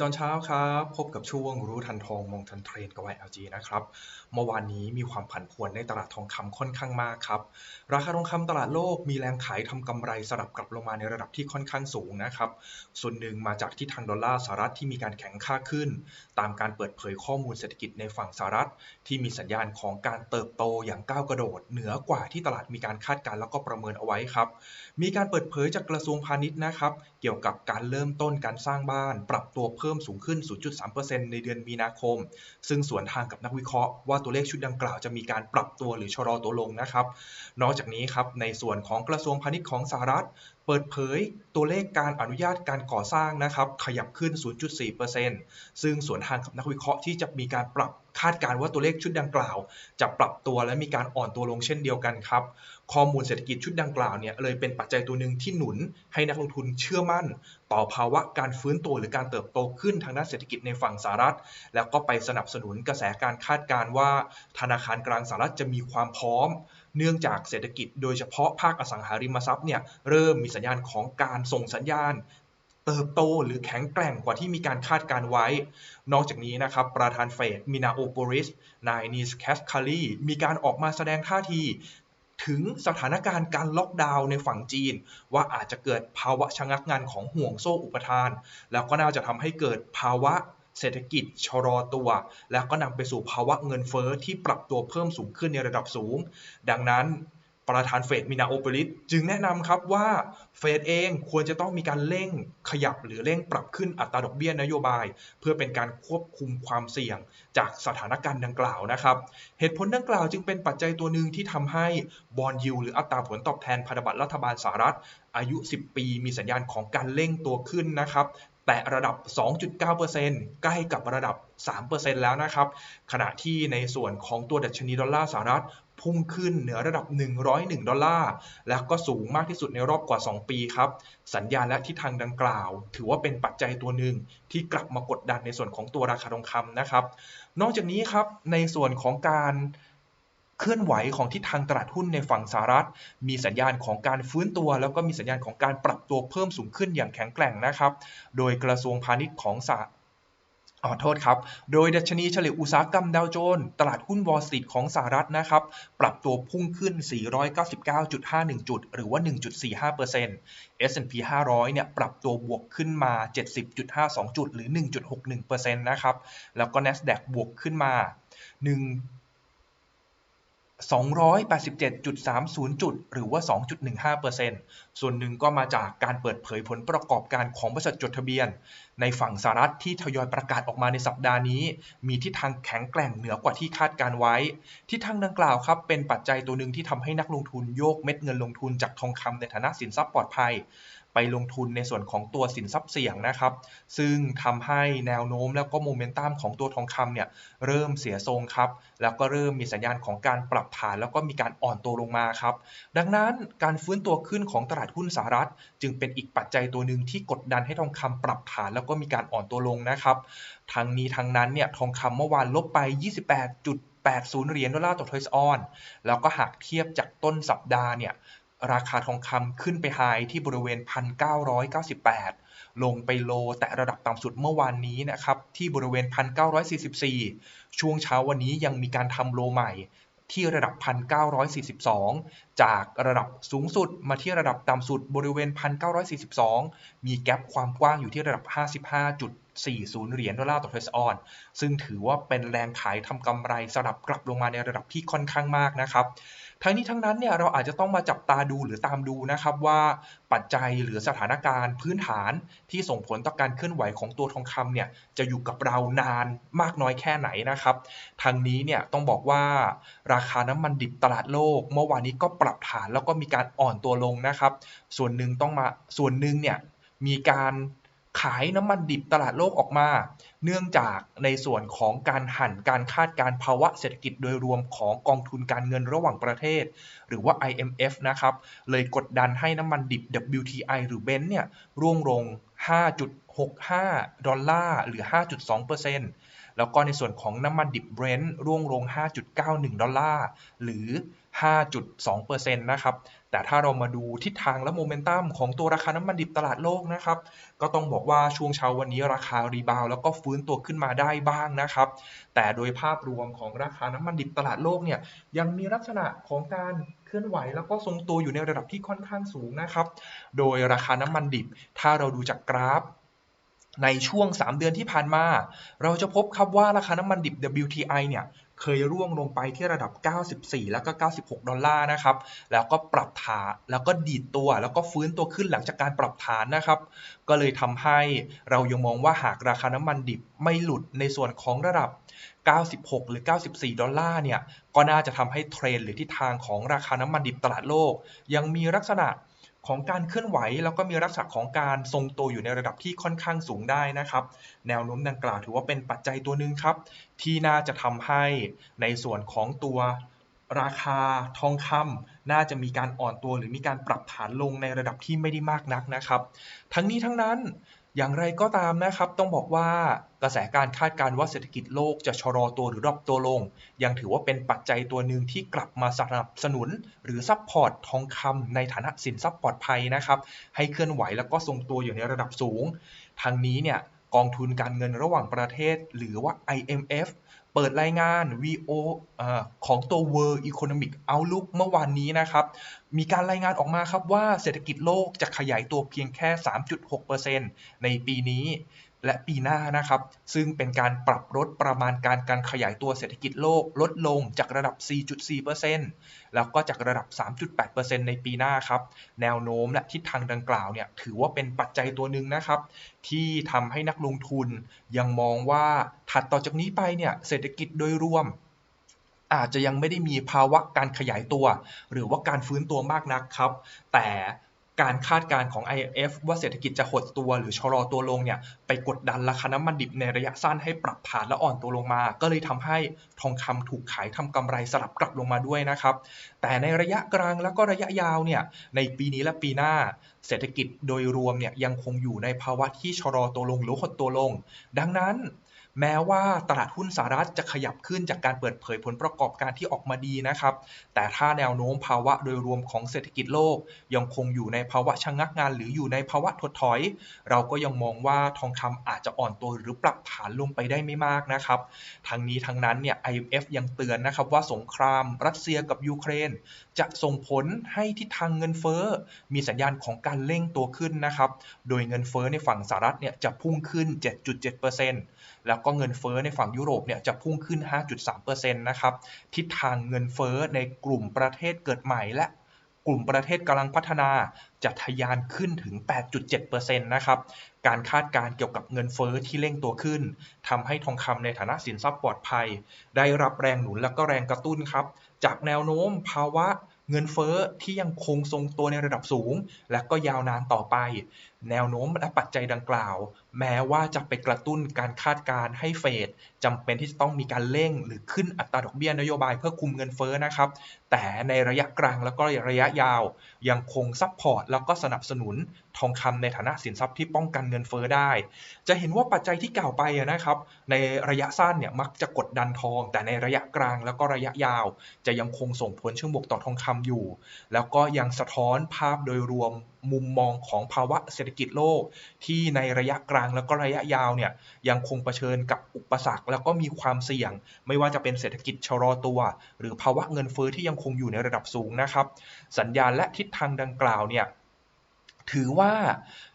ตอนเช้าครับ พบกับช่วงรู้ทันทองมองทันเทรนกับ YLG นะครับ เมื่อวานนี้มีความผันผวนในตลาดทองคำค่อนข้างมากครับ ราคาทองคำตลาดโลกมีแรงขายทำกำไรสลับกลับลงมาในระดับที่ค่อนข้างสูงนะครับ ส่วนหนึ่งมาจากที่ทางดอลลาร์สหรัฐที่มีการแข็งค่าขึ้น ตามการเปิดเผยข้อมูลเศรษฐกิจในฝั่งสหรัฐ ที่มีสัญญาณของการเติบโตอย่างก้าวกระโดด เหนือกว่าที่ตลาดมีการคาดการณ์แล้วก็ประเมินเอาไว้ครับ มีการเปิดเผยจากกระทรวงพาณิชย์นะครับเกี่ยวกับการเริ่มต้นการสร้างบ้าน ปรับตัวเพิ่มสูงขึ้น 0.3%ในเดือนมีนาคม ซึ่งสวนทางกับนักวิเคราะห์ว่าตัวเลขชุดดังกล่าวจะมีการปรับตัวหรือชะลอตัวลงนะครับ นอกจากนี้ครับในส่วนของกระทรวงพาณิชย์ของสหรัฐ เปิดเผยตัวเลขการอนุญาตการก่อสร้างนะครับ ขยับขึ้น 0.4%ซึ่งสวนทางกับนักวิเคราะห์ที่จะมีการปรับ คาดการ์ว่าตัวเลขชุดดังกล่าว จะปรับตัวและมีการอ่อนตัวลงเช่นเดียวกันครับ ข้อมูลเศรษฐกิจชุดดังกล่าวเนี่ยเลยเป็นปัจจัยตัวหนึ่งที่หนุนให้นักลงทุนเชื่อมั่น ต่อภาวะการฟื้นตัวหรือการเติบโตขึ้นทางด้านเศรษฐกิจในฝั่งสหรัฐ แล้วก็ไปสนับสนุนกระแสการคาดการ์ว่า ธนาคารกลางสหรัฐจะมีความพร้อม เนื่องจากเศรษฐกิจโดยเฉพาะภาคอสังหาริมทรัพย์เนี่ยเริ่มมีสัญญาณของการส่งสัญญาณ เติบโตหรือแข็งแกร่งกว่าที่มีการคาดการไว้ นอกจากนี้นะครับ ประธานเฟดมินาโอโปริส นายนีสแคสคารีมีการออกมาแสดงท่าทีถึงสถานการณ์การล็อกดาวน์ในฝั่งจีน ว่าอาจจะเกิดภาวะชะงักงานของห่วงโซ่อุปทาน แล้วก็น่าจะทำให้เกิดภาวะเศรษฐกิจชะลอตัว แล้วก็นำไปสู่ภาวะเงินเฟ้อที่ปรับตัวเพิ่มสูงขึ้นในระดับสูง ดังนั้น ประธานเฟดมินาโอเปริสจึงแนะนำครับว่าเฟดเองควรจะต้องมีการเร่งขยับหรือเร่งปรับขึ้นอัตราดอกเบี้ยนโยบาย เพื่อเป็นการควบคุมความเสี่ยงจากสถานการณ์ดังกล่าวนะครับ เหตุผลดังกล่าวจึงเป็นปัจจัยตัวหนึ่งที่ทำให้บอลยูหรืออัตราผลตอบแทนพันธบัตรรัฐบาลสหรัฐ อายุ 10 ปีมีสัญญาณของการเร่งตัวขึ้นนะครับแตะระดับ 2.9%ใกล้กับระดับ 3%แล้วนะครับ ขณะที่ในส่วนของตัวดัชนีดอลลาร์สหรัฐ พุ่งขึ้นเหนือระดับ 101 ดอลลาร์ และก็สูงมากที่สุดในรอบกว่า 2 ปีครับ สัญญาณและทิศทางดังกล่าว ถือว่าเป็นปัจจัยตัวหนึ่งที่กลับมากดดันในส่วนของตัวราคาทองคำนะครับ นอกจากนี้ครับในส่วนของการเคลื่อนไหวของทิศทางตลาดหุ้นในฝั่งสหรัฐ มีสัญญาณของการฟื้นตัว แล้วก็มีสัญญาณของการปรับตัวเพิ่มสูงขึ้นอย่างแข็งแกร่งนะครับ โดยกระทรวงพาณิชย์ของ ขอโทษครับ โดยดัชนีเฉลี่ยอุตสาหกรรมดาวโจนส์ตลาดหุ้นวอลสตรีทของสหรัฐนะครับ ปรับตัวพุ่งขึ้น 499.51 จุด หรือว่า 1.45% S&P 500 เนี่ย ปรับตัวบวกขึ้นมา 70.52 จุด หรือ 1.61%นะครับ แล้วก็ NASDAQ บวกขึ้นมา 1 287.30 จุด หรือว่า 2.15%ส่วนหนึ่งก็มาจากการเปิดเผยผลประกอบการของบริษัทจดทะเบียน ในฝั่งสหรัฐที่ทยอยประกาศออกมาในสัปดาห์นี้ มีทิศทางแข็งแกร่งเหนือกว่าที่คาดการไว้ ทิศทางดังกล่าวครับ เป็นปัจจัยตัวหนึ่งที่ทำให้นักลงทุนโยกเม็ดเงินลงทุนจากทองคำในฐานะสินทรัพย์ปลอดภัย ไปลงทุนในส่วนของตัวสินทรัพย์เสี่ยงนะครับ ซึ่งทำให้แนวโน้มแล้วก็โมเมนตัมของตัวทองคำเนี่ยเริ่มเสียทรงครับ แล้วก็เริ่มมีสัญญาณของการปรับฐาน แล้วก็มีการอ่อนตัวลงมาครับ ดังนั้นการฟื้นตัวขึ้นของตลาดหุ้นสหรัฐ จึงเป็นอีกปัจจัยตัวหนึ่งที่กดดันให้ทองคำปรับฐาน แล้วก็มีการอ่อนตัวลงนะครับทางนี้ทางนั้นเนี่ยทองคำเมื่อวานลบไป 28.80 เหรียญดอลลาร์ต่อทอยส์ออน แล้วก็หากเทียบจากต้นสัปดาห์เนี่ย ราคาทองคำขึ้นไปไฮที่บริเวณ 1,998 ลงไปโลแต่ระดับต่ำสุดเมื่อวานนี้นะครับ ที่บริเวณ 1,944 ช่วงเช้าวันนี้ยังมีการทำโลใหม่ที่ระดับ 1,942 จากระดับสูงสุดมาที่ระดับต่ำสุดบริเวณ 1,942 มีแกลบความกว้างอยู่ที่ระดับ 55.40 เหรียญดอลลาร์ต่อเทสออน ซึ่งถือว่าเป็นแรงขายทำกำไรสลับกลับลงมาในระดับที่ค่อนข้างมากนะครับทั้งนี้ทั้งนั้นเนี่ยเราอาจจะต้องมาจับตาดูหรือตามดูนะครับว่าปัจจัยหรือสถานการณ์พื้นฐานที่ส่งผลต่อการเคลื่อนไหวของตัวทองคำเนี่ยจะอยู่กับเรานานมากน้อยแค่ไหนนะครับทางนี้เนี่ยต้องบอกว่าราคาน้ำมันดิบตลาดโลก เมื่อวานนี้ก็ปรับับฐานแล้วก็มีการอ่อนตัวลงนะครับ ส่วนหนึ่งต้องมาส่วนหนึ่งเนี่ยมีการขายน้ำมันดิบตลาดโลกออกมา เนื่องจากในส่วนของการหันการคาดการภาวะเศรษฐกิจโดยรวมของกองทุนการเงินระหว่างประเทศ หรือว่า IMF นะครับ เลยกดดันให้น้ำมันดิบ WTI หรือ Brent เนี่ยร่วงลง 5.65 ดอลลาร์หรือ 5.2%แล้วก็ในส่วนของน้ำมันดิบ Brent ร่วงลง 5.91 ดอลลาร์หรือ 5.2%นะครับ แต่ถ้าเรามาดูทิศทางและโมเมนตัมของตัวราคาน้ำมันดิบตลาดโลกนะครับ ก็ต้องบอกว่าช่วงเช้าวันนี้ราคารีบาวแล้วก็ฟื้นตัวขึ้นมาได้บ้างนะครับ แต่โดยภาพรวมของราคาน้ำมันดิบตลาดโลกเนี่ยยังมีลักษณะของการเคลื่อนไหวแล้วก็ทรงตัวอยู่ในระดับที่ค่อนข้างสูงนะครับ โดยราคาน้ำมันดิบ ถ้าเราดูจากกราฟ ในช่วง 3 เดือนที่ผ่านมา เราจะพบครับว่าราคาน้ำมันดิบ WTI เนี่ย เคยร่วงลงไปที่ระดับ 94 แล้วก็ 96 ดอลลาร์นะครับ แล้วก็ปรับฐาน แล้วก็ดีดตัว แล้วก็ฟื้นตัวขึ้นหลังจากการปรับฐานนะครับ ก็เลยทำให้เรายังมองว่าหากราคาน้ำมันดิบไม่หลุดในส่วนของระดับ 96 หรือ 94 ดอลลาร์เนี่ย ก็น่าจะทำให้เทรนหรือทิศทางของราคาน้ำมันดิบตลาดโลก ยังมีลักษณะของการเคลื่อนไหวแล้วก็มีลักษณะของการทรงตัวอยู่ในระดับที่ค่อนข้างสูงได้นะครับ แนวโน้มดังกล่าวถือว่าเป็นปัจจัยตัวหนึ่งครับ ที่น่าจะทำให้ในส่วนของตัวราคาทองคำน่าจะมีการอ่อนตัวหรือมีการปรับฐานลงในระดับที่ไม่ได้มากนักนะครับ ทั้งนี้ทั้งนั้นอย่างไรก็ตามนะครับ ต้องบอกว่ากระแสการคาดการณ์ว่าเศรษฐกิจโลกจะชะลอตัวหรือดรอปตัวลง ยังถือว่าเป็นปัจจัยตัวหนึ่งที่กลับมาสนับสนุน หรือซัพพอร์ตทองคำในฐานะสินทรัพย์ปลอดภัยนะครับ ให้เคลื่อนไหวแล้วก็ทรงตัวอยู่ในระดับสูง ทางนี้เนี่ย กองทุนการเงินระหว่างประเทศ หรือว่า IMF เปิดรายงาน VO ของตัว World Economic Outlook เมื่อวานนี้นะครับ มีการรายงานออกมาครับว่าเศรษฐกิจโลกจะขยายตัวเพียงแค่ 3.6%ในปีนี้ และปีหน้านะครับ ซึ่งเป็นการปรับลดประมาณการการขยายตัวเศรษฐกิจโลกลดลงจากระดับ 4.4%แล้วก็จากระดับ 3.8%ในปีหน้าครับ แนวโน้มและทิศทางดังกล่าวเนี่ยถือว่าเป็นปัจจัยตัวหนึ่งนะครับ ที่ทำให้นักลงทุนยังมองว่าถัดต่อจากนี้ไปเนี่ยเศรษฐกิจโดยรวมอาจจะยังไม่ได้มีภาวะการขยายตัว หรือว่าการฟื้นตัวมากนักครับ แต่ การคาดการณ์ของ IMF ว่าเศรษฐกิจจะหดตัวหรือชะลอตัวลงเนี่ยไปกดดันราคาน้ำมันดิบในระยะสั้นให้ปรับฐานและอ่อนตัวลงมา ก็เลยทำให้ทองคำถูกขายทำกำไรสลับกลับลงมาด้วยนะครับ แต่ในระยะกลางแล้วก็ระยะยาวเนี่ยในปีนี้และปีหน้า เศรษฐกิจโดยรวมเนี่ยยังคงอยู่ในภาวะที่ชะลอตัวลงหรือหดตัวลง ดังนั้น แม้ว่าตลาดหุ้นสหรัฐจะขยับขึ้นจากการเปิดเผยผลประกอบการที่ออกมาดีนะครับ แต่ถ้าแนวโน้มภาวะโดยรวมของเศรษฐกิจโลก ยังคงอยู่ในภาวะชะงักงานหรืออยู่ในภาวะถดถอย เราก็ยังมองว่าทองคำอาจจะอ่อนตัวหรือปรับฐานลงไปได้ไม่มากนะครับ ทั้งนี้ทั้งนั้นเนี่ย IMF ยังเตือนนะครับว่าสงครามรัสเซียกับยูเครน จะส่งผลให้ทิศทางเงินเฟ้อ มีสัญญาณของการเร่งตัวขึ้นนะครับ โดยเงินเฟ้อในฝั่งสหรัฐเนี่ยจะพุ่งขึ้น 7.7%แล้วก็เงินเฟ้อในฝั่งยุโรปเนี่ยจะพุ่งขึ้น 5.3%นะครับ ทิศทางเงินเฟ้อในกลุ่มประเทศเกิดใหม่และกลุ่มประเทศกำลังพัฒนาจะทะยานขึ้นถึง 8.7%นะครับ การคาดการเกี่ยวกับเงินเฟ้อที่เร่งตัวขึ้นทำให้ทองคำในฐานะสินทรัพย์ปลอดภัย ได้รับแรงหนุนและก็แรงกระตุ้นครับ จากแนวโน้มภาวะเงินเฟ้อที่ยังคงทรงตัวในระดับสูง และก็ยาวนานต่อไป แนวโน้มและปัจจัยดังกล่าว แม้ว่าจะไปกระตุ้นการคาดการให้เฟดจำเป็นที่จะต้องมีการเร่ง หรือขึ้นอัตราดอกเบี้ยนโยบายเพื่อคุมเงินเฟ้อนะครับ แต่ในระยะกลางแล้วก็ระยะยาว ยังคงซัพพอร์ตแล้วก็สนับสนุนทองคำในฐานะสินทรัพย์ที่ป้องกันเงินเฟ้อได้ จะเห็นว่าปัจจัยที่กล่าวไปนะครับ ในระยะสั้นเนี่ยมักจะกดดันทอง แต่ในระยะกลางแล้วก็ระยะยาว จะยังคงส่งผลเชิงบวกต่อทองคำอยู่ แล้วก็ยังสะท้อนภาพโดยรวมมุมมองของภาวะเศรษฐกิจโลก ที่ในระยะกลางแล้วก็ระยะยาวเนี่ยยังคงเผชิญกับอุปสรรค แล้วก็มีความเสี่ยง ไม่ว่าจะเป็นเศรษฐกิจชะลอตัว หรือภาวะเงินเฟ้อที่ยังคงอยู่ในระดับสูงนะครับ สัญญาณและทิศทางดังกล่าวเนี่ยถือว่า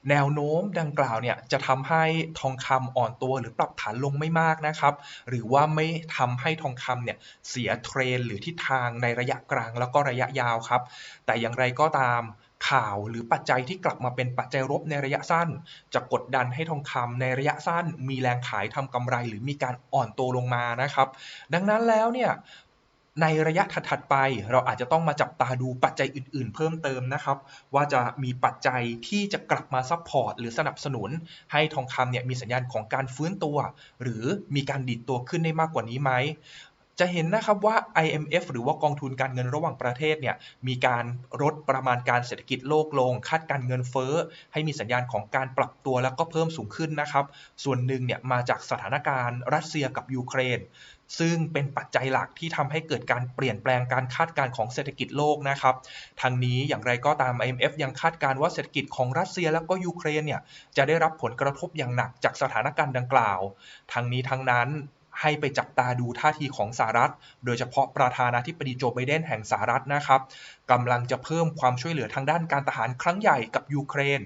แนวโน้มดังกล่าวเนี่ยจะทำให้ทองคำอ่อนตัวหรือปรับฐานลงไม่มากนะครับ หรือว่าไม่ทำให้ทองคำเนี่ยเสียเทรนหรือทิศทางในระยะกลางแล้วก็ระยะยาวครับ แต่อย่างไรก็ตาม ข่าวหรือปัจจัยที่กลับมาเป็นปัจจัยลบในระยะสั้น จะกดดันให้ทองคำในระยะสั้น มีแรงขายทำกำไรหรือมีการอ่อนตัวลงมานะครับ ดังนั้นแล้วเนี่ยในระยะถัดๆไปเราอาจจะต้องมาจับตาดูปัจจัยอื่นๆ เพิ่มเติมนะครับ ว่าจะมีปัจจัยที่จะกลับมาซัพพอร์ตหรือสนับสนุน ให้ทองคำเนี่ยมีสัญญาณของการฟื้นตัว หรือมีการดิดตัวขึ้นได้มากกว่านี้ไหม จะเห็นนะครับว่า IMF หรือว่ากองทุนการเงินระหว่างประเทศเนี่ยมีการลดประมาณการเศรษฐกิจโลกลง คาดการเงินเฟ้อ ให้มีสัญญาณของการปรับตัวแล้วก็เพิ่มสูงขึ้นนะครับ ส่วนหนึ่งเนี่ยมาจากสถานการณ์รัสเซียกับยูเครน ซึ่งเป็นปัจจัยหลักที่ทำให้เกิดการเปลี่ยนแปลงการคาดการณ์ของเศรษฐกิจโลกนะครับทางนี้อย่างไรก็ตาม IMF ยังคาดการณ์ว่าเศรษฐกิจของรัสเซียแล้วก็ยูเครนเนี่ยจะได้รับผลกระทบอย่างหนักจากสถานการณ์ดังกล่าว ทั้งนี้ทั้งนั้น ให้ไปจับตาดูท่าทีของสหรัฐ โดยเฉพาะประธานาธิบดีโจไบเดนแห่งสหรัฐนะครับกำลังจะเพิ่มความช่วยเหลือทางด้านการทหารครั้งใหญ่กับยูเครน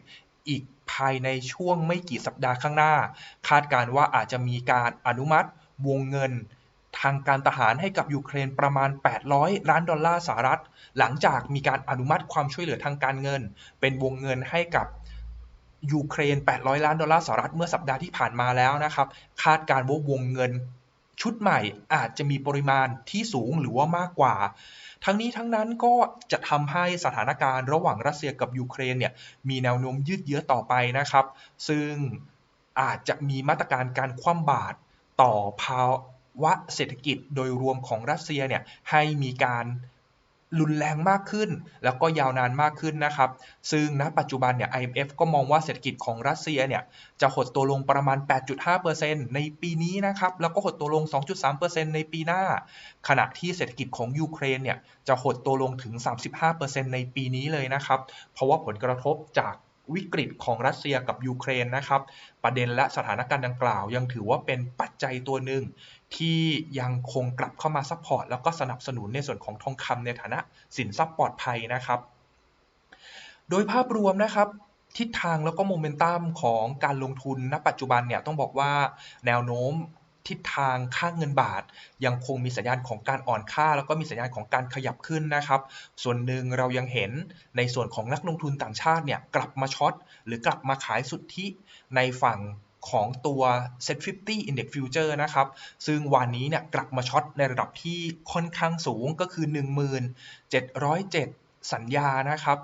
อีกภายในช่วงไม่กี่สัปดาห์ข้างหน้า คาดการว่าอาจจะมีการอนุมัติวงเงินทางการทหารให้กับยูเครนประมาณ 800 ล้านดอลลาร์สหรัฐ หลังจากมีการอนุมัติความช่วยเหลือทางการเงิน เป็นวงเงินให้กับยูเครน 800 ล้านดอลลาร์สหรัฐเมื่อสัปดาห์ที่ผ่านมาแล้วนะครับ คาดการว่าวงเงิน ชุดใหม่อาจจะมีปริมาณที่สูงหรือว่ามากกว่า ทั้งนี้ทั้งนั้นก็จะทำให้สถานการณ์ระหว่างรัสเซียกับยูเครนเนี่ยมีแนวโน้มยืดเยื้อต่อไปนะครับ ซึ่งอาจจะมีมาตรการการคว่ำบาตรต่อภาวะเศรษฐกิจโดยรวมของรัสเซียเนี่ยให้มีการ รุนแรงมากขึ้น แล้วก็ยาวนานมากขึ้นนะครับ ซึ่งณปัจจุบันเนี่ย IMF ก็มองว่าเศรษฐกิจของรัสเซียเนี่ย จะหดตัวลงประมาณ 8.5%ในปีนี้นะครับ แล้วก็หดตัวลง 2.3%ในปีหน้า ขณะที่เศรษฐกิจของยูเครนเนี่ย จะหดตัวลงถึง 35%ในปีนี้เลยนะครับ เพราะว่าผลกระทบจาก วิกฤตของรัสเซียกับยูเครนนะครับ ประเด็นและสถานการณ์ดังกล่าว ยังถือว่าเป็นปัจจัยตัวหนึ่งที่ยังคงกลับเข้ามาซัพพอร์ตแล้วก็สนับสนุนในส่วนของทองคำในฐานะสินทรัพย์ปลอดภัยนะครับ โดยภาพรวมนะครับทิศทางแล้วก็โมเมนตัมของการลงทุนณปัจจุบันเนี่ยต้องบอกว่าแนวโน้ม ทิศทางค่างเงินบาท ยังคงมีสัญญาณของการอ่อนค่า แล้วก็มีสัญญาณของการขยับขึ้นนะครับ ส่วนหนึ่งเรายังเห็นในส่วนของนักลงทุนต่างชาติเนี่ยกลับมาช็อตหรือกลับมาขายสุทธิในฝั่งของตัว Set 50 Index Future นะครับ ซึ่งวันนี้เนี่ยกลับมาช็อตในระดับที่ค่อนข้างสูงก็คือ 1707 สัญญานะครับ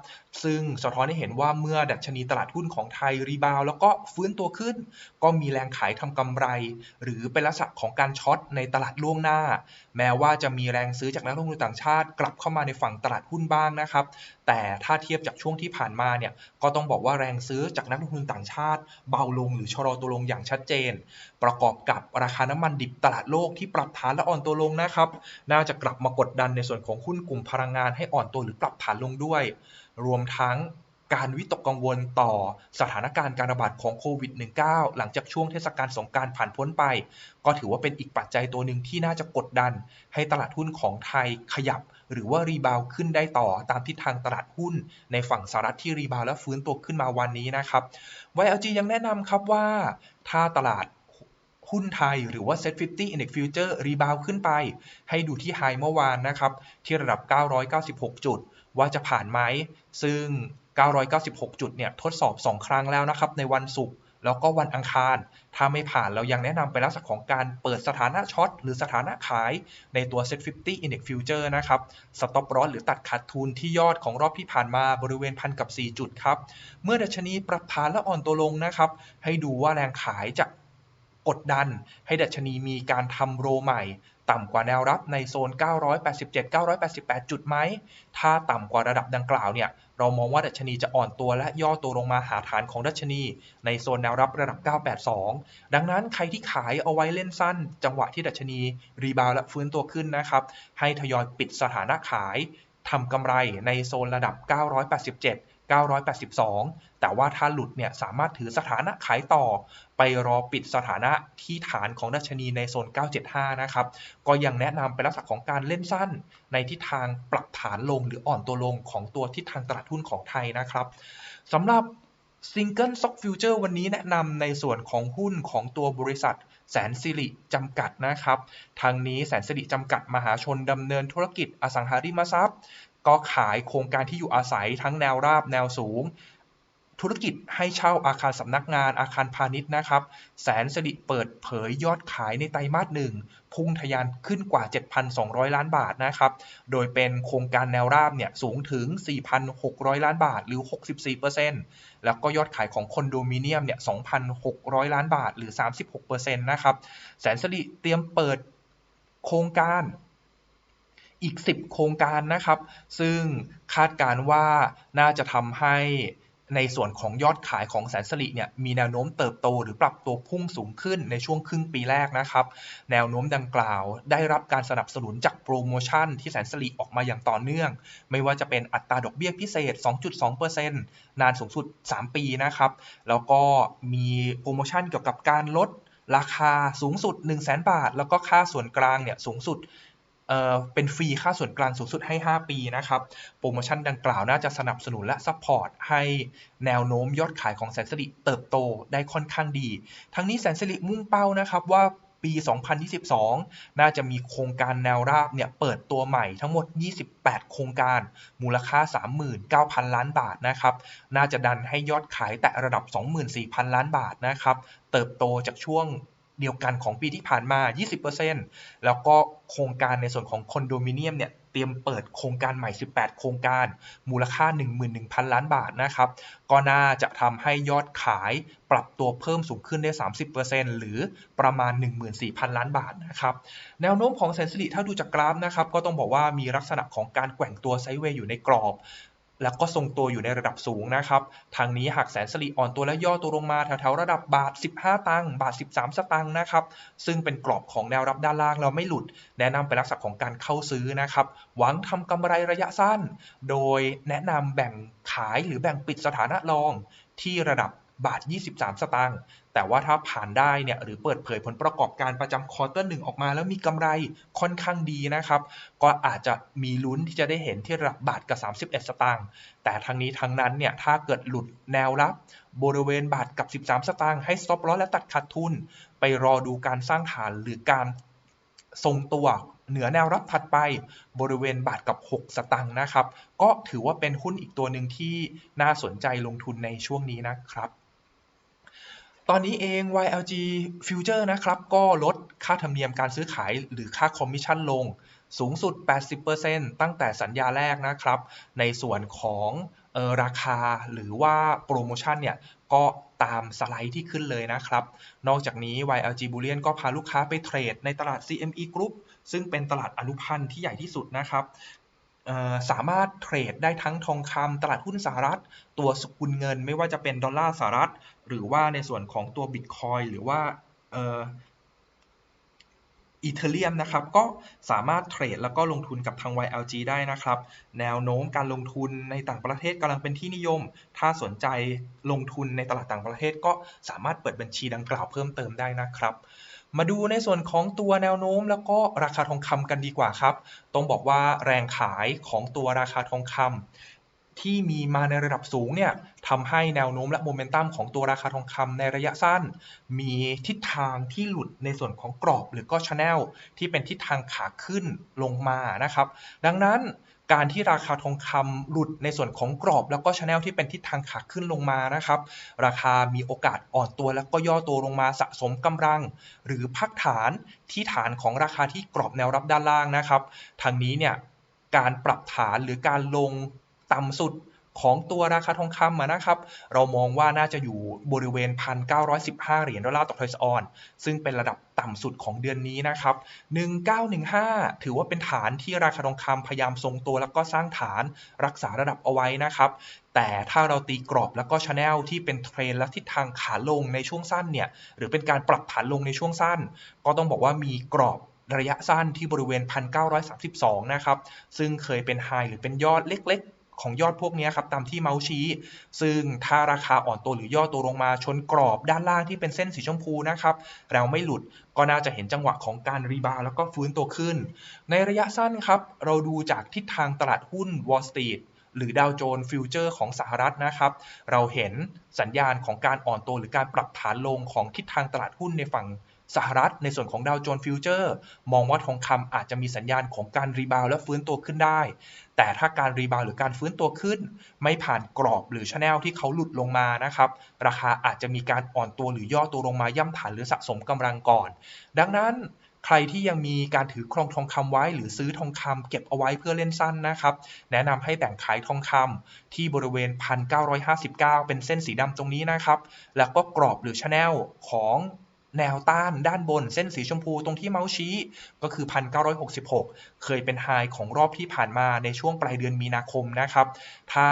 ซึ่งสะท้อนให้เห็นว่าเมื่อดัชนีตลาดหุ้นของไทยรีบาว แล้วก็ฟื้นตัวขึ้น ก็มีแรงขายทำกำไร หรือเป็นลักษณะของการช็อตในตลาดล่วงหน้า แม้ว่าจะมีแรงซื้อจากนักลงทุนต่างชาติ กลับเข้ามาในฝั่งตลาดหุ้นบ้างนะครับ แต่ถ้าเทียบจากช่วงที่ผ่านมาเนี่ยก็ต้องบอกว่าแรงซื้อจากนักลงทุนต่างชาติ เบาลงหรือชะลอตัวลงอย่างชัดเจน ประกอบกับราคาน้ำมันดิบตลาดโลกที่ปรับฐานและอ่อนตัวลงนะครับ น่าจะกลับมากดดันในส่วนของหุ้นกลุ่มพลังงานให้อ่อนตัวหรือปรับฐานลงด้วย รวมทั้งการวิตกกังวลต่อสถานการณ์การระบาดของโควิด -19 หลังจากช่วงเทศกาลสงการผ่านพ้นไป ก็ถือว่าเป็นอีกปัจจัยตัวหนึ่งที่น่าจะกดดัน ให้ตลาดหุ้นของไทยขยับ หรือว่ารีบาวขึ้นได้ต่อตามทิศทางตลาดหุ้น ในฝั่งสหรัฐที่รีบาวและฟื้นตัวขึ้นมาวันนี้นะครับ YLG ยังแนะนำครับว่า ถ้าตลาด หุ้นไทยหรือว่า Set 50 Index Future รีบาวขึ้นไป ให้ดูที่ไฮเมื่อวานนะครับ ที่ระดับ 996 จุด ว่าจะผ่านไหม ซึ่ง 996 จุดเนี่ยทดสอบ 2 ครั้งแล้วนะครับ ในวันศุกร์แล้วก็วันอังคาร ถ้าไม่ผ่านเรายังแนะนำไปลักษณะของการเปิดสถานะช็อตหรือสถานะขายในตัว Set 50 Index Future นะครับ Stop Loss หรือตัดขาดทุนที่ยอดของรอบที่ผ่านมาบริเวณพันกับ 4 จุดครับ เมื่อดัชนีปรับฐานและอ่อนตัวลงนะครับ ให้ดูว่าแรงขายจะ กดดันให้ดัชนีมีการทำโรใหม่ ต่ำกว่าแนวรับในโซน 987-988 จุดไหม ถ้าต่ำกว่าระดับดังกล่าวเนี่ย เรามองว่าดัชนีจะอ่อนตัวและย่อตัวลงมาหาฐานของดัชนี ในโซนแนวรับระดับ 982 ดังนั้นใครที่ขายเอาไว้เล่นสั้น จังหวะที่ดัชนีรีบาวและฟื้นตัวขึ้นนะครับ ให้ทยอยปิดสถานะขายทำกำไรในโซนระดับ 987 982 แต่ว่าถ้าหลุดเนี่ยสามารถถือสถานะขายต่อ ไปรอปิดสถานะที่ฐานของดัชนีในโซน 975 นะครับ ก็ยังแนะนำเป็นลักษณะของการเล่นสั้น ในทิศทางปรับฐานลงหรืออ่อนตัวลงของตัวทิศทางตลาดหุ้นของไทยนะครับสำหรับ Single Stock Future วันนี้แนะนำในส่วนของหุ้นของตัวบริษัทแสนสิริจำกัดนะครับ ทางนี้แสนสิริจำกัดมหาชนดำเนินธุรกิจอสังหาริมทรัพย์ ก็ขายโครงการที่อยู่อาศัยทั้งแนวราบแนวสูง ธุรกิจให้เช่าอาคารสำนักงานอาคารพาณิชย์นะครับ แสนสิริเปิดเผยยอดขายในไตรมาสหนึ่งพุ่งทะยานขึ้นกว่า 7,200 ล้านบาทนะครับ โดยเป็นโครงการแนวราบเนี่ยสูงถึง 4,600 ล้านบาทหรือ 64%แล้วก็ยอดขายของคอนโดมิเนียมเนี่ย 2,600 ล้านบาทหรือ 36%นะครับ แสนสิริเตรียมเปิดโครงการ อีก 10 โครงการนะครับ ซึ่งคาดการว่าน่าจะทำให้ในส่วนของยอดขายของแสนสลิเนี่ยมีแนวโน้มเติบโตหรือปรับตัวพุ่งสูงขึ้นในช่วงครึ่งปีแรกนะครับ แนวโน้มดังกล่าว ได้รับการสนับสนุนจากโปรโมชั่นที่แสนสลิออกมาอย่างต่อเนื่อง ไม่ว่าจะเป็นอัตราดอกเบี้ยพิเศษ 2.2%นานสูงสุด 3 ปีนะครับ แล้วก็มีโปรโมชั่นเกี่ยวกับการลดราคาสูงสุด 1 0 0 0 0แบาท แล้วก็ค่าส่วนกลางเนี่ยสูงสุด เอ่อเป็นฟรีค่าส่วนกลางสูงสุดให้ 5 ปีนะครับ โปรโมชั่นดังกล่าวน่าจะสนับสนุนและซัพพอร์ตให้แนวโน้มยอดขายของแสนสิริเติบโตได้ค่อนข้างดี ทั้งนี้แสนสิริมุ่งเป้านะครับว่าปี 2022 น่าจะมีโครงการแนวราบเนี่ยเปิดตัวใหม่ทั้งหมด 28 โครงการ มูลค่า 39,000 ล้านบาทนะครับ น่าจะดันให้ยอดขายแตะระดับ 24,000 ล้านบาทนะครับ เติบโตจากช่วง เดียวกันของปีที่ผ่านมา 20%แล้วก็โครงการในส่วนของคอนโดมิเนียมเนี่ยเตรียมเปิดโครงการใหม่ 18 โครงการ มูลค่า 11,000 ล้านบาทนะครับ ก็น่าจะทำให้ยอดขายปรับตัวเพิ่มสูงขึ้นได้ 30%หรือประมาณ 14,000 ล้านบาทนะครับ แนวโน้มของแสนสิริถ้าดูจากกราฟนะครับ ก็ต้องบอกว่ามีลักษณะของการแกว่งตัวไซด์เวย์อยู่ในกรอบ แล้วก็ทรงตัวอยู่ในระดับสูงนะครับ ทางนี้หากแสนสลีอ่อนตัวและย่อตัวลงมาแถวๆระดับบาท 15 ตังค์บาท 13 สตังค์นะครับ ซึ่งเป็นกรอบของแนวรับด้านล่างเราไม่หลุด แนะนำเป็นลักษณะของการเข้าซื้อนะครับ หวังทำกำไรระยะสั้น โดยแนะนำแบ่งขายหรือแบ่งปิดสถานะรองที่ระดับบาท 23 สตางค์ แต่ว่าถ้าผ่านได้เนี่ยหรือเปิดเผยผลประกอบการประจำควอเตอร์หนึ่งออกมาแล้วมีกำไรค่อนข้างดีนะครับ ก็อาจจะมีลุ้นที่จะได้เห็นที่ระดับบาทกับ 31 สตางค์แต่ทั้งนี้ทั้งนั้นเนี่ยถ้าเกิดหลุดแนวรับบริเวณบาทกับ 13 สตางค์ให้ stop loss และตัดขาดทุน ไปรอดูการสร้างฐานหรือการทรงตัวเหนือแนวรับถัดไปบริเวณบาทกับ 6 สตังค์นะครับ ก็ถือว่าเป็นหุ้นอีกตัวหนึ่งที่น่าสนใจลงทุนในช่วงนี้นะครับ ตอนนี้เอง YLG Future นะครับ ก็ลดค่าธรรมเนียมการซื้อขายหรือค่าคอมมิชชั่นลง สูงสุด 80%ตั้งแต่สัญญาแรกนะครับ ในส่วนของออราคาหรือว่าโปรโมชั่นเนี่ยก็ตามสไลด์ที่ขึ้นเลยนะครับ นอกจากนี้ YLG Bullion ก็พาลูกค้าไปเทรดในตลาด CME Group ซึ่งเป็นตลาดอนุพันธ์ที่ใหญ่ที่สุดนะครับ สามารถเทรดได้ทั้งทองคำตลาดหุ้นสหรัฐ ตัวสกุลเงิน ไม่ว่าจะเป็นดอลลาร์สหรัฐ หรือว่าในส่วนของตัวบิตคอยหรือว่าอีเทเรียมนะครับก็สามารถเทรดแล้วก็ลงทุนกับทาง YLG ได้นะครับ แนวโน้มการลงทุนในต่างประเทศกำลังเป็นที่นิยม ถ้าสนใจลงทุนในตลาดต่างประเทศก็สามารถเปิดบัญชีดังกล่าวเพิ่มเติมได้นะครับ มาดูในส่วนของตัวแนวโน้ม แล้วก็ราคาทองคำกันดีกว่าครับ ต้องบอกว่าแรงขายของตัวราคาทองคำที่มีมาในระดับสูงเนี่ยทำให้แนวโน้มและโมเมนตัมของตัวราคาทองคำในระยะสั้น มีทิศทางที่หลุดในส่วนของกรอบหรือก็ชแนลที่เป็นทิศทางขาขึ้นลงมานะครับ ดังนั้น การที่ราคาทองคำหลุดในส่วนของกรอบ แล้วก็ชแนลที่เป็นทิศทางขาขึ้นลงมานะครับ ราคามีโอกาสอ่อนตัวแล้วก็ย่อตัวลงมาสะสมกำลัง หรือพักฐานที่ฐานของราคาที่กรอบแนวรับด้านล่างนะครับทางนี้เนี่ยการปรับฐานหรือการลงต่ำสุด ของตัวราคาทองคำนะครับ เรามองว่าน่าจะอยู่บริเวณ 1,915 เหรียญดอลลาร์ต่อทอยส์ออน ซึ่งเป็นระดับต่ำสุดของเดือนนี้นะครับ 1915 ถือว่าเป็นฐานที่ราคาทองคำพยายามทรงตัวแล้วก็สร้างฐานรักษาระดับเอาไว้นะครับ แต่ถ้าเราตีกรอบแล้วก็ชแนลที่เป็นเทรนและทิศทางขาลงในช่วงสั้นเนี่ย หรือเป็นการปรับฐานลงในช่วงสั้น ก็ต้องบอกว่ามีกรอบระยะสั้นที่บริเวณ 1,932 นะครับ ซึ่งเคยเป็นไฮหรือเป็นยอดเล็ก ของยอดพวกนี้ครับตามที่เมาส์ชี้ ซึ่งถ้าราคาอ่อนตัวหรือย่อตัวลงมาชนกรอบด้านล่างที่เป็นเส้นสีชมพูนะครับเราไม่หลุดก็น่าจะเห็นจังหวะของการรีบาวแล้วก็ฟื้นตัวขึ้น ในระยะสั้นครับ เราดูจากทิศทางตลาดหุ้น Wall Street หรือดาวโจนส์ฟิวเจอร์ของสหรัฐนะครับ เราเห็นสัญญาณของการอ่อนตัวหรือการปรับฐานลงของทิศทางตลาดหุ้นในฝั่ง สหรัฐในส่วนของดาวโจนส์ฟิวเจอร์มองว่าทองคำอาจจะมีสัญญาณของการรีบาวและฟื้นตัวขึ้นได้ แต่ถ้าการรีบาวหรือการฟื้นตัวขึ้น ไม่ผ่านกรอบหรือชแนลที่เขาหลุดลงมานะครับ ราคาอาจจะมีการอ่อนตัวหรือย่อตัวลงมาย่ำฐานหรือสะสมกำลังก่อน ดังนั้นใครที่ยังมีการถือครองทองคำไว้ หรือซื้อทองคำเก็บเอาไว้เพื่อเล่นสั้นนะครับ แนะนำให้แบ่งขายทองคำที่บริเวณ 1,959 เป็นเส้นสีดำตรงนี้นะครับ แล้วก็กรอบหรือชแนลของ แนวต้านด้านบนเส้นสีชมพูตรงที่เมาส์ชี้ ก็คือ 1,966 เคยเป็นไฮของรอบที่ผ่านมาในช่วงปลายเดือนมีนาคมนะครับ ถ้า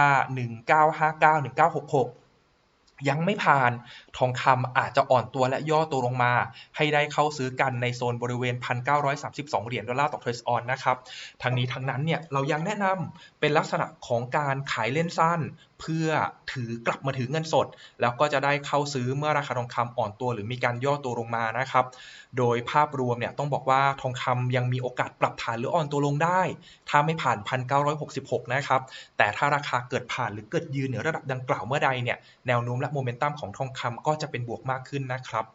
1959 1966 ยังไม่ผ่าน ทองคำอาจจะอ่อนตัวและย่อตัวลงมา ให้ได้เข้าซื้อกันในโซนบริเวณ 1,932 เหรียญดอลลาร์ต่อเทรซออนนะครับทั้งนี้ทั้งนั้นเนี่ยเรายังแนะนำเป็นลักษณะของการขายเล่นสั้น เพื่อถือกลับมาถือเงินสด แล้วก็จะได้เข้าซื้อเมื่อราคาทองคำอ่อนตัว หรือมีการย่อตัวลงมานะครับโดยภาพรวมเนี่ยต้องบอกว่าทองคำยังมีโอกาสปรับฐานหรืออ่อนตัวลงได้ ถ้าไม่ผ่าน 1,966 นะครับแต่ถ้าราคาเกิดผ่านหรือเกิดยืนเหนือระดับดังกล่าวเมื่อใดเนี่ยแนวโน้มและโมเมนตัมของทองคำก็จะเป็นบวกมากขึ้นนะครับ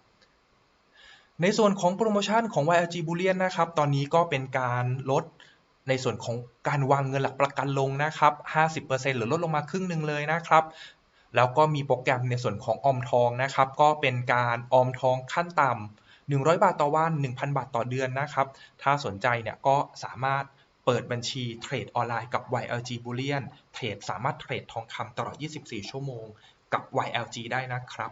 ในส่วนของโปรโมชั่นของ YLG Bullion นะครับ ตอนนี้ก็เป็นการลดในส่วนของการวางเงินหลักประกันลงนะครับ 50%หรือลดลงมาครึ่งหนึ่งเลยนะครับ แล้วก็มีโปรแกรมในส่วนของออมทองนะครับ ก็เป็นการออมทองขั้นต่ำ100 บาทต่อวัน 1,000 บาทต่อเดือนนะครับ ถ้าสนใจเนี่ยก็สามารถเปิดบัญชีเทรดออนไลน์กับ YLG Bullion เทรดสามารถเทรดทองคำตลอด 24 ชั่วโมงกับ YLG ได้นะครับ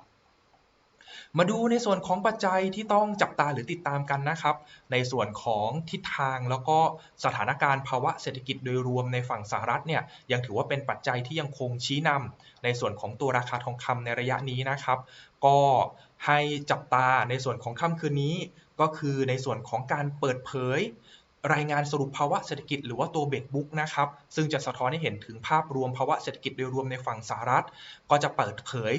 มาดูในส่วนของปัจจัยที่ต้องจับตาหรือติดตามกันนะครับ ในส่วนของทิศทางแล้วก็สถานการณ์ภาวะเศรษฐกิจโดยรวมในฝั่งสหรัฐเนี่ยยังถือว่าเป็นปัจจัยที่ยังคงชี้นำในส่วนของตัวราคาทองคำในระยะนี้นะครับ ก็ให้จับตาในส่วนของค่ำคืนนี้ ก็คือในส่วนของการเปิดเผยรายงานสรุปภาวะเศรษฐกิจหรือว่าตัวเบดบุ๊กนะครับ ซึ่งจะสะท้อนให้เห็นถึงภาพรวมภาวะเศรษฐกิจโดยรวมในฝั่งสหรัฐ ก็จะเปิดเผย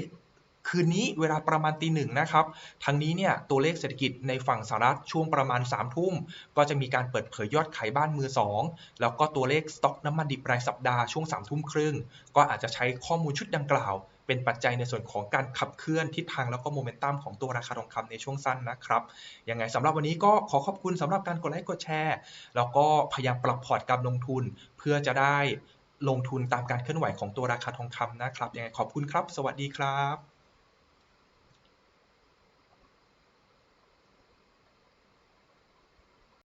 คืนนี้เวลาประมาณตีหนึ่งนะครับ ทั้งนี้เนี่ยตัวเลขเศรษฐกิจในฝั่งสหรัฐช่วงประมาณ3ามทุ่ม ก็จะมีการเปิดเผยยอดขายบ้านมือ 2 แล้วก็ตัวเลขสต็อกน้ำมันดิบรายสัปดาห์ช่วง3ามทุ่มครึ่ง ก็อาจจะใช้ข้อมูลชุดดังกล่าว เป็นปัจจัยในส่วนของการขับเคลื่อนทิศทางแล้วก็โมเมนตัมของตัวราคาทองคำในช่วงสั้นนะครับ ยังไงสำหรับวันนี้ก็ขอขอบคุณสำหรับการกดไลค์กดแชร์ แล้วก็พยายามปรับพอร์ตการลงทุน เพื่อจะได้ลงทุนตามการเคลื่อนไหวของตัวราคาทองคำนะครับ ยังไงขอบคุณครับ สวัสดีครับ